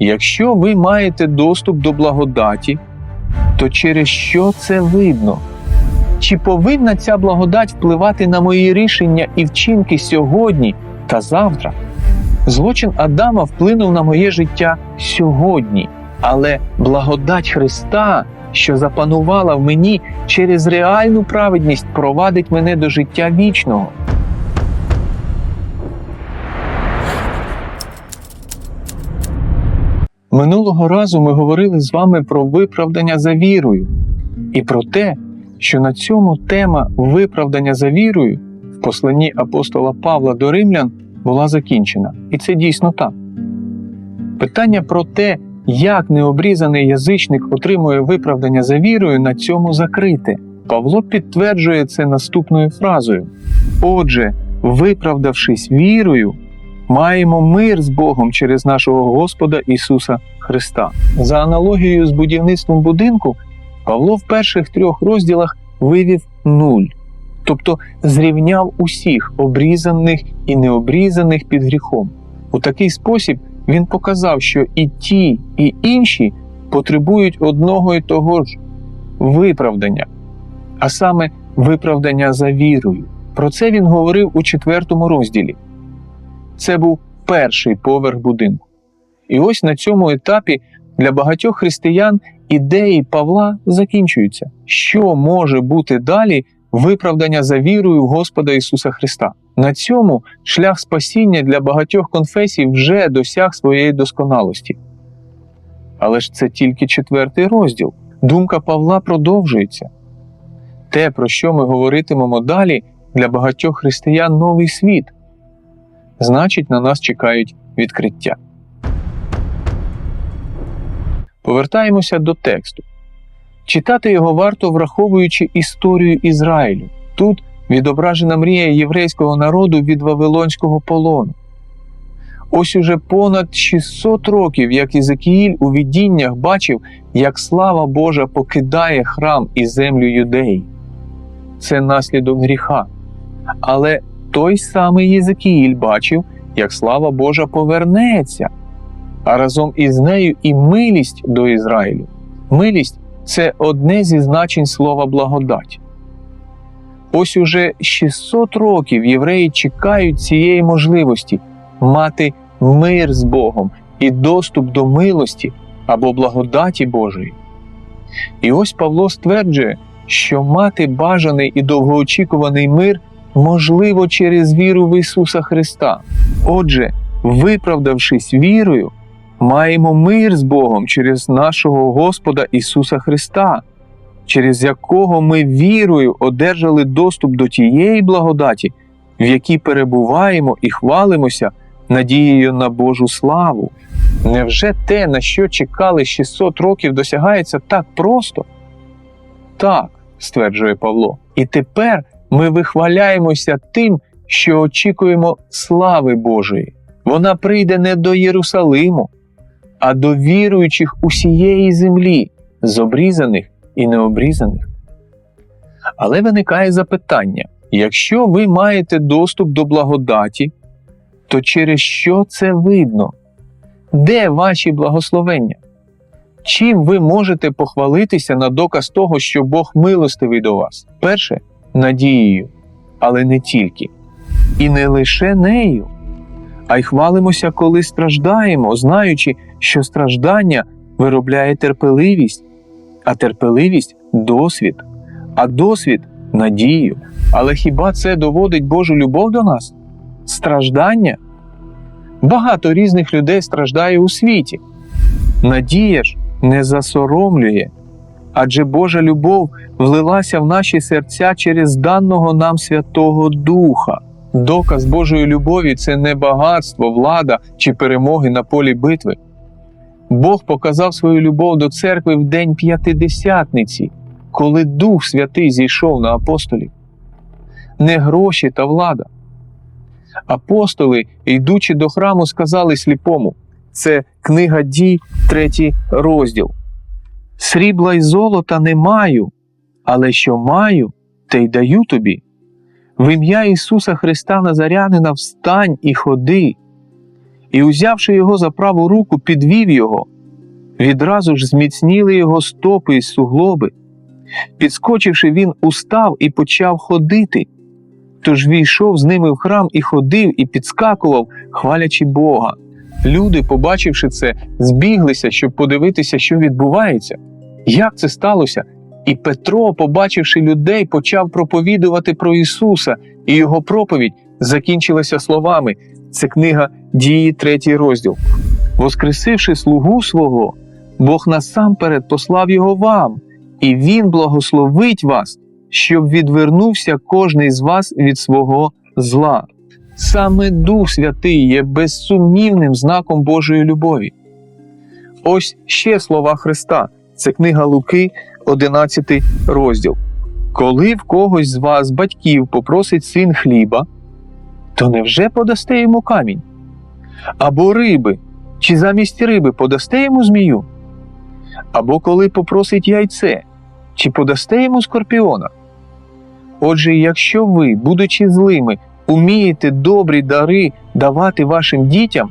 Якщо ви маєте доступ до благодаті, то через що це видно? Чи повинна ця благодать впливати на мої рішення і вчинки сьогодні та завтра? Злочин Адама вплинув на моє життя сьогодні, але благодать Христа, що запанувала в мені через реальну праведність, провадить мене до життя вічного. Минулого разу ми говорили з вами про виправдання за вірою і про те, що на цьому тема виправдання за вірою в посланні апостола Павла до римлян була закінчена. І це дійсно так. Питання про те, як необрізаний язичник отримує виправдання за вірою, на цьому закрите. Павло підтверджує це наступною фразою: Отже, виправдавшись вірою, маємо мир з Богом через нашого Господа Ісуса Христа. За аналогією з будівництвом будинку, Павло в перших трьох розділах вивів нуль, тобто зрівняв усіх обрізаних і необрізаних під гріхом. У такий спосіб він показав, що і ті, і інші потребують одного і того ж виправдання, а саме виправдання за вірою. Про це він говорив у четвертому розділі. Це був перший поверх будинку. І ось на цьому етапі для багатьох християн ідеї Павла закінчуються. Що може бути далі виправдання за вірою в Господа Ісуса Христа? На цьому шлях спасіння для багатьох конфесій вже досяг своєї досконалості. Але ж це тільки четвертий розділ. Думка Павла продовжується. Те, про що ми говоритимемо далі, для багатьох християн новий світ. Значить, на нас чекають відкриття. Повертаємося до тексту. Читати його варто, враховуючи історію Ізраїлю. Тут відображена мрія єврейського народу від Вавилонського полону. Ось уже понад 600 років, як Ізекіїль у видіннях бачив, як слава Божа покидає храм і землю юдеї. Це наслідок гріха. Але той самий Єзекіїль бачив, як слава Божа повернеться, а разом із нею і милість до Ізраїлю. Милість це одне зі значень слова благодать. Ось уже 600 років євреї чекають цієї можливості мати мир з Богом і доступ до милості або благодаті Божої. І ось Павло стверджує, що мати бажаний і довгоочікуваний мир можливо через віру в Ісуса Христа. Отже, виправдавшись вірою, маємо мир з Богом через нашого Господа Ісуса Христа, через якого ми вірою одержали доступ до тієї благодаті, в якій перебуваємо і хвалимося надією на Божу славу. Невже те, на що чекали 600 років, досягається так просто? Так, стверджує Павло. І тепер ми вихваляємося тим, що очікуємо слави Божої. Вона прийде не до Єрусалиму, а до віруючих усієї землі, з обрізаних і необрізаних. Але виникає запитання: якщо ви маєте доступ до благодаті, то через що це видно? Де ваші благословення? Чим ви можете похвалитися на доказ того, що Бог милостивий до вас? Перше надією, але не тільки. І не лише нею, а й хвалимося, коли страждаємо, знаючи, що страждання виробляє терпеливість, а терпеливість досвід, а досвід надію. Але хіба це доводить Божу любов до нас? Страждання? Багато різних людей страждає у світі. Надія ж не засоромлює, адже Божа любов влилася в наші серця через даного нам Святого Духа. Доказ Божої любові це не багатство, влада чи перемоги на полі битви. Бог показав свою любов до церкви в день п'ятидесятниці, коли Дух Святий зійшов на апостолів. Не гроші та влада. Апостоли, йдучи до храму, сказали сліпому: це книга дій, третій розділ. Срібла й золота не маю, але що маю, те й даю тобі. В ім'я Ісуса Христа Назарянина встань і ходи. і, узявши його за праву руку, підвів його. Відразу ж зміцніли його стопи й суглоби. Підскочивши, він устав і почав ходити. Тож війшов з ними в храм і ходив, і підскакував, хвалячи Бога. Люди, побачивши це, збіглися, щоб подивитися, що відбувається. Як це сталося? І Петро, побачивши людей, почав проповідувати про Ісуса, і його проповідь закінчилася словами. Це книга Дії, третій розділ. Воскресивши слугу свого, Бог насамперед послав його вам, і Він благословить вас, щоб відвернувся кожний з вас від свого зла. Саме Дух Святий є безсумнівним знаком Божої любові. Ось ще слова Христа. Це книга Луки, 11 розділ. Коли в когось з вас, батьків, попросить син хліба, то невже подасте йому камінь? Або риби, чи замість риби подасте йому змію? Або коли попросить яйце, чи подасте йому скорпіона? Отже, якщо ви, будучи злими, умієте добрі дари давати вашим дітям,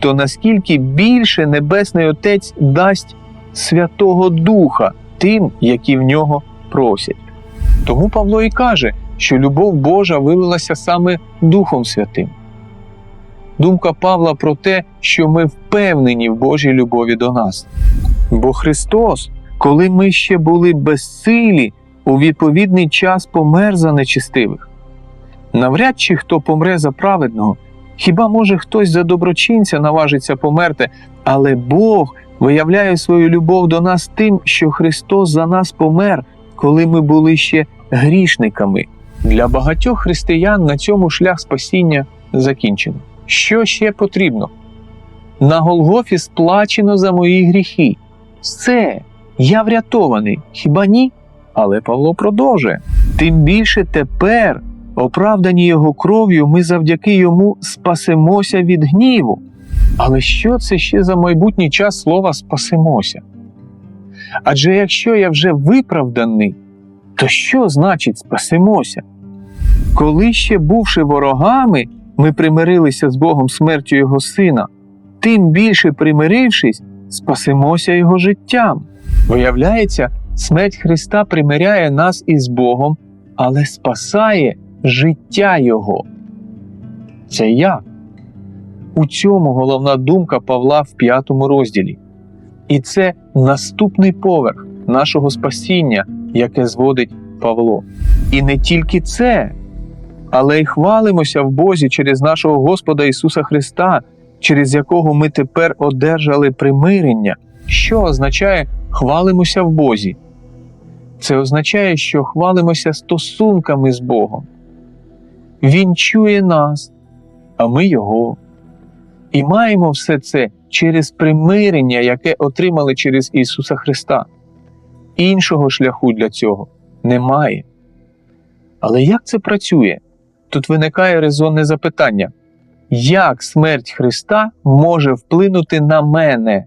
то наскільки більше Небесний Отець дасть Святого Духа тим, які в нього просять. Тому Павло і каже, що любов Божа вилилася саме Духом Святим. Думка Павла про те, що ми впевнені в Божій любові до нас. Бо Христос, коли ми ще були безсилі, у відповідний час помер за нечистивих. Навряд чи хто помре за праведного, хіба може хтось за доброчинця наважиться померти, але Бог виявляє свою любов до нас тим, що Христос за нас помер, коли ми були ще грішниками. Для багатьох християн на цьому шлях спасіння закінчено. Що ще потрібно? На Голгофі сплачено за мої гріхи. Все, я врятований, хіба ні? Але Павло продовжує: тим більше тепер, оправдані його кров'ю, ми завдяки йому спасемося від гніву. Але що це ще за майбутній час слова спасемося? Адже якщо я вже виправданий, то що значить спасемося? Коли ще бувши ворогами, ми примирилися з Богом смертю Його Сина, тим більше примирившись, спасемося Його життям. Виявляється, смерть Христа примиряє нас із Богом, але спасає життя Його. Це як? У цьому головна думка Павла в п'ятому розділі. І це наступний поверх нашого спасіння, яке зводить Павло. І не тільки це, але й хвалимося в Бозі через нашого Господа Ісуса Христа, через якого ми тепер одержали примирення. Що означає хвалимося в Бозі? Це означає, що хвалимося стосунками з Богом. Він чує нас, а ми Його. І маємо все це через примирення, яке отримали через Ісуса Христа. Іншого шляху для цього немає. Але як це працює? Тут виникає резонне запитання: як смерть Христа може вплинути на мене?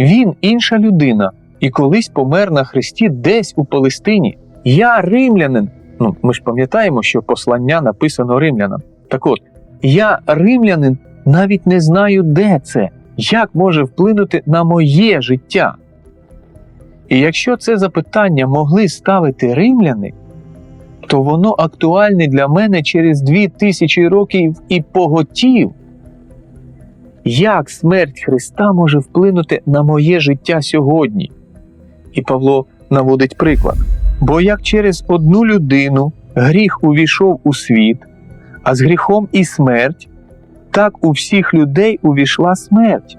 Він інша людина і колись помер на Христі десь у Палестині. Я римлянин. Ну, ми ж пам'ятаємо, що послання написано римлянам. Так от, я римлянин навіть не знаю, де це, як може вплинути на моє життя. І якщо це запитання могли ставити римляни, то воно актуальне для мене через дві тисячі років і поготів. Як смерть Христа може вплинути на моє життя сьогодні? І Павло наводить приклад. Бо як через одну людину гріх увійшов у світ, а з гріхом і смерть, так у всіх людей увійшла смерть,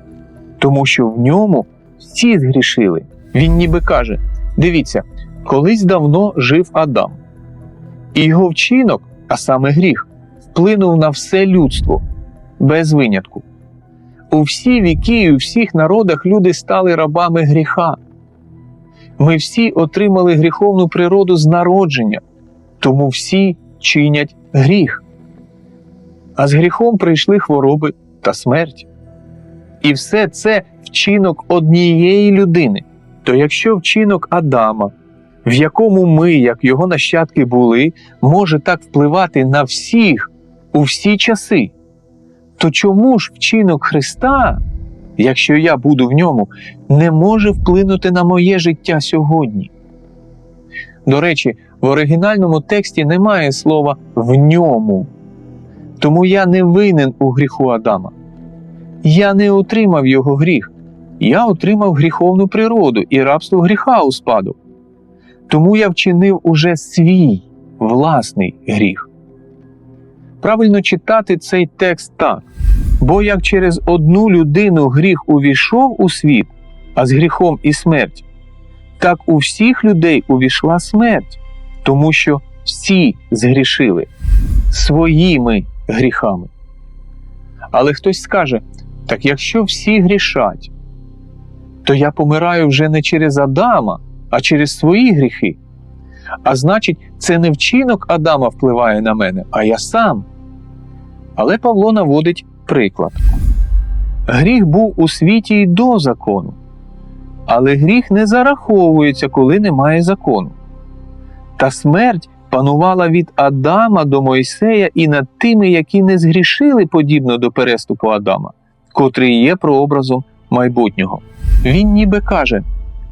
тому що в ньому всі згрішили. Він ніби каже: дивіться, колись давно жив Адам, і його вчинок, а саме гріх, вплинув на все людство без винятку. У всі віки і у всіх народах люди стали рабами гріха. Ми всі отримали гріховну природу з народження, тому всі чинять гріх. А з гріхом прийшли хвороби та смерть. І все це вчинок однієї людини. То якщо вчинок Адама, в якому ми, як його нащадки були, може так впливати на всіх у всі часи, то чому ж вчинок Христа, якщо я буду в ньому, не може вплинути на моє життя сьогодні? До речі, в оригінальному тексті немає слова в ньому. Тому я не винен у гріху Адама. Я не отримав його гріх. Я отримав гріховну природу і рабство гріха у спадок. Тому я вчинив уже свій власний гріх. Правильно читати цей текст так. Бо як через одну людину гріх увійшов у світ, а з гріхом і смерть, так у всіх людей увійшла смерть, тому що всі згрішили своїми гріхами. Але хтось скаже: так якщо всі грішать, то я помираю вже не через Адама, а через свої гріхи. А значить, це не вчинок Адама впливає на мене, а я сам. Але Павло наводить приклад. Гріх був у світі й до закону, але гріх не зараховується, коли немає закону. Та смерть панувала від Адама до Мойсея і над тими, які не згрішили подібно до переступу Адама, котрий є прообразом майбутнього. Він ніби каже: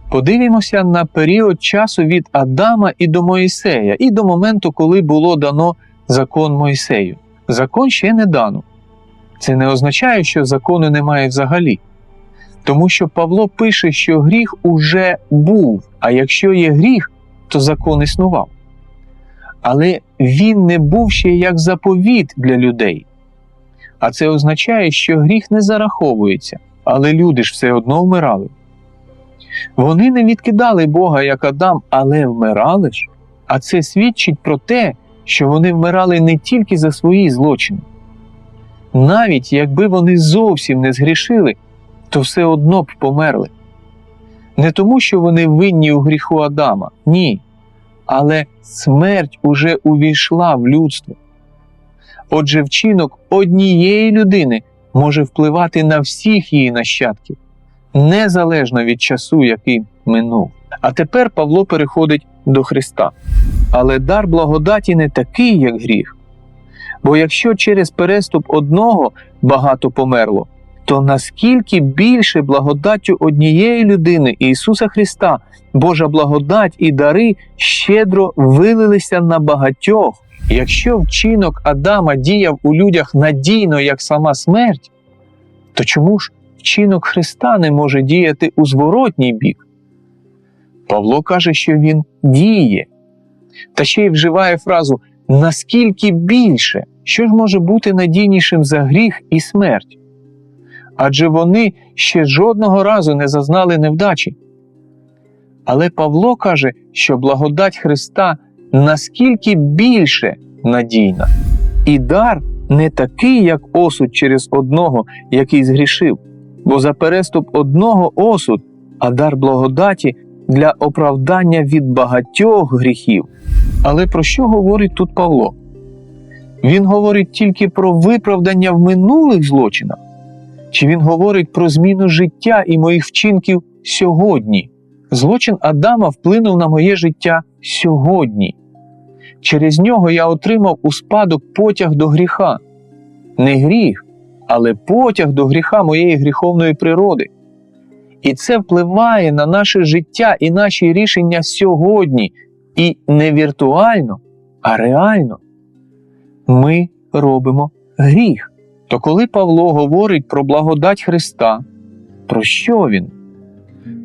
подивімося на період часу від Адама і до Моїсея, і до моменту, коли було дано закон Мойсею. Закон ще не дано. Це не означає, що закону немає взагалі. Тому що Павло пише, що гріх уже був, а якщо є гріх, то закон існував. Але він не був ще як заповіт для людей. А це означає, що гріх не зараховується, але люди ж все одно вмирали. Вони не відкидали Бога як Адам, але вмирали ж. А це свідчить про те, що вони вмирали не тільки за свої злочини. Навіть якби вони зовсім не згрішили, то все одно б померли. Не тому, що вони винні у гріху Адама, ні. Але смерть уже увійшла в людство. Отже, вчинок однієї людини може впливати на всіх її нащадків, незалежно від часу, який минув. А тепер Павло переходить до Христа. Але дар благодаті не такий, як гріх. Бо якщо через переступ одного багато померло, то наскільки більше благодаттю однієї людини Ісуса Христа, Божа благодать і дари щедро вилилися на багатьох. Якщо вчинок Адама діяв у людях надійно, як сама смерть, то чому ж вчинок Христа не може діяти у зворотній бік? Павло каже, що він діє, та ще й вживає фразу наскільки більше, що ж може бути надійнішим за гріх і смерть? Адже вони ще жодного разу не зазнали невдачі. Але Павло каже, що благодать Христа наскільки більше надійна, і дар не такий, як осуд через одного, який згрішив, бо за переступ одного осуд, а дар благодаті для оправдання від багатьох гріхів. Але про що говорить тут Павло? Він говорить тільки про виправдання в минулих злочинах, чи він говорить про зміну життя і моїх вчинків сьогодні? Злочин Адама вплинув на моє життя сьогодні. Через нього я отримав у спадок потяг до гріха. Не гріх, але потяг до гріха моєї гріховної природи. І це впливає на наше життя і наші рішення сьогодні, і не віртуально, а реально. Ми робимо гріх. То коли Павло говорить про благодать Христа, про що він?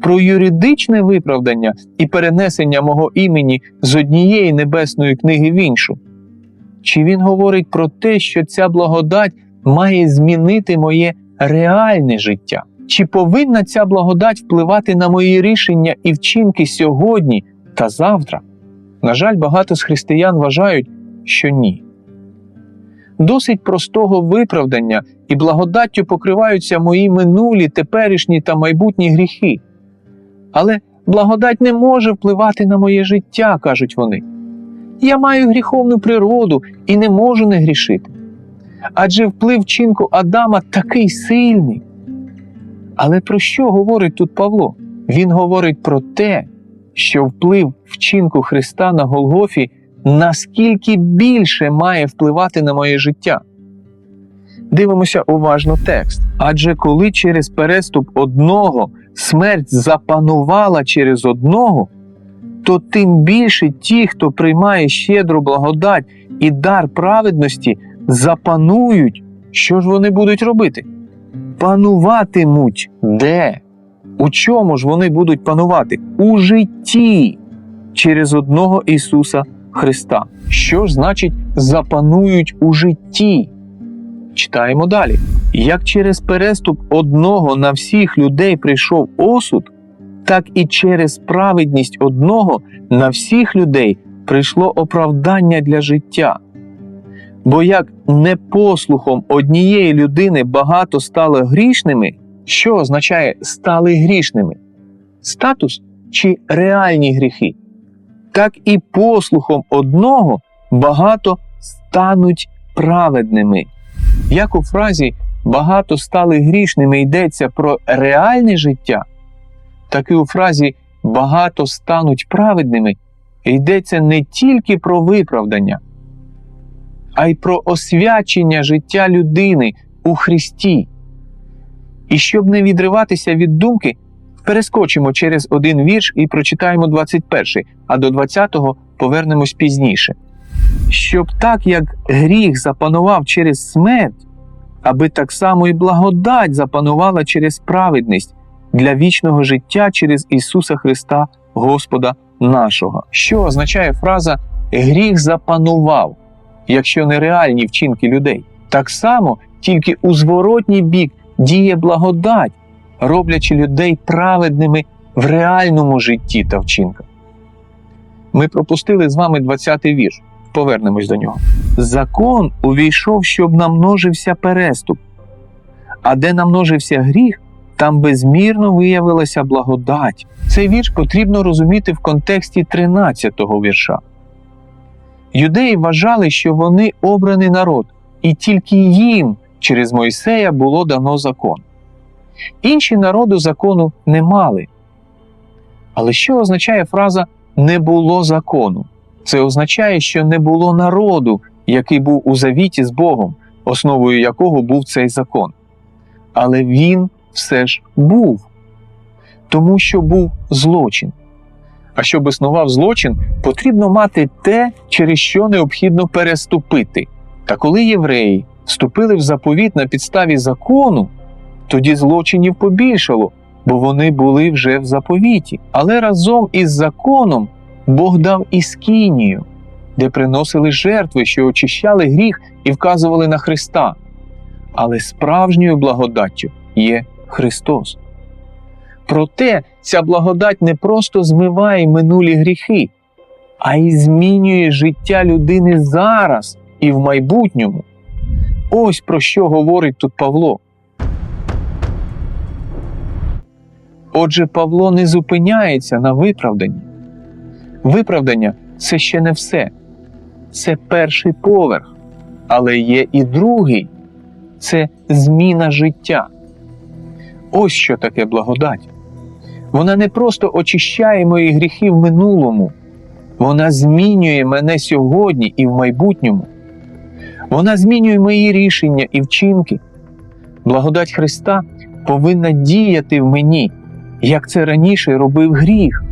Про юридичне виправдання і перенесення мого імені з однієї небесної книги в іншу? Чи він говорить про те, що ця благодать має змінити моє реальне життя? Чи повинна ця благодать впливати на мої рішення і вчинки сьогодні та завтра? На жаль, багато з християн вважають, що ні. Досить простого виправдання і благодаттю покриваються мої минулі, теперішні та майбутні гріхи. Але благодать не може впливати на моє життя, кажуть вони. Я маю гріховну природу і не можу не грішити. Адже вплив вчинку Адама такий сильний. Але про що говорить тут Павло? Він говорить про те, що вплив вчинку Христа на Голгофі наскільки більше має впливати на моє життя. Дивимося уважно текст. Адже коли через переступ одного смерть запанувала через одного, то тим більше ті, хто приймає щедру благодать і дар праведності, запанують, що ж вони будуть робити? Пануватимуть де? У чому ж вони будуть панувати? У житті через одного Ісуса Христа. Що ж значить запанують у житті? Читаємо далі. Як через переступ одного на всіх людей прийшов осуд, так і через праведність одного на всіх людей прийшло оправдання для життя. Бо як непослухом однієї людини багато стало грішними, що означає стали грішними? Статус чи реальні гріхи? Так і послухом одного багато стануть праведними. Як у фразі багато стали грішними йдеться про реальне життя, так і у фразі багато стануть праведними йдеться не тільки про виправдання, а й про освячення життя людини у Христі. І щоб не відриватися від думки, перескочимо через один вірш і прочитаємо 21, а до 20-го повернемось пізніше. Щоб так, як гріх запанував через смерть, аби так само і благодать запанувала через праведність для вічного життя через Ісуса Христа, Господа нашого. Що означає фраза гріх запанував, якщо не реальні вчинки людей? Так само тільки у зворотній бік діє благодать, роблячи людей праведними в реальному житті та вчинках. Ми пропустили з вами 20-й вірш. Повернемось до нього. Закон увійшов, щоб намножився переступ, а де намножився гріх, там безмірно виявилася благодать. Цей вірш потрібно розуміти в контексті 13-го вірша. Юдеї вважали, що вони обраний народ, і тільки їм через Мойсея було дано закон. Інші народу закону не мали. Але що означає фраза не було закону? Це означає, що не було народу, який був у завіті з Богом, основою якого був цей закон. Але він все ж був, тому що був злочин. А щоб існував злочин, потрібно мати те, через що необхідно переступити. Та коли євреї вступили в заповіт на підставі закону, тоді злочинів побільшало, бо вони були вже в заповіті. Але разом із законом Бог дав іскінію, де приносили жертви, що очищали гріх і вказували на Христа. Але справжньою благодаттю є Христос. Проте ця благодать не просто змиває минулі гріхи, а й змінює життя людини зараз і в майбутньому. Ось про що говорить тут Павло. Отже, Павло не зупиняється на виправданні. Виправдання це ще не все. Це перший поверх, але є і другий це зміна життя. Ось що таке благодать. Вона не просто очищає мої гріхи в минулому, вона змінює мене сьогодні і в майбутньому. Вона змінює мої рішення і вчинки. Благодать Христа повинна діяти в мені, як це раніше робив гріх.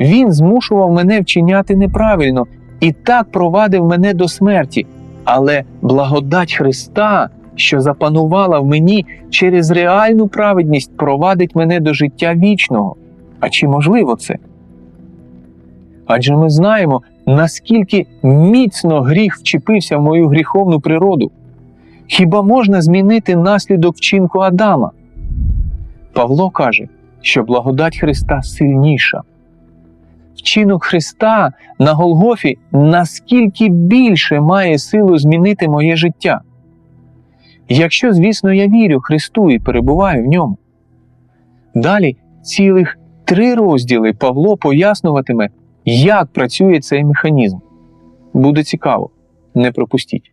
Він змушував мене вчиняти неправильно і так провадив мене до смерті. Але благодать Христа, що запанувала в мені через реальну праведність, провадить мене до життя вічного. А чи можливо це? Адже ми знаємо, наскільки міцно гріх вчепився в мою гріховну природу. Хіба можна змінити наслідок вчинку Адама? Павло каже, що благодать Христа сильніша. Вчинок Христа на Голгофі наскільки більше має силу змінити моє життя. Якщо, звісно, я вірю Христу і перебуваю в ньому. Далі цілих три розділи Павло пояснюватиме, як працює цей механізм. Буде цікаво, не пропустіть.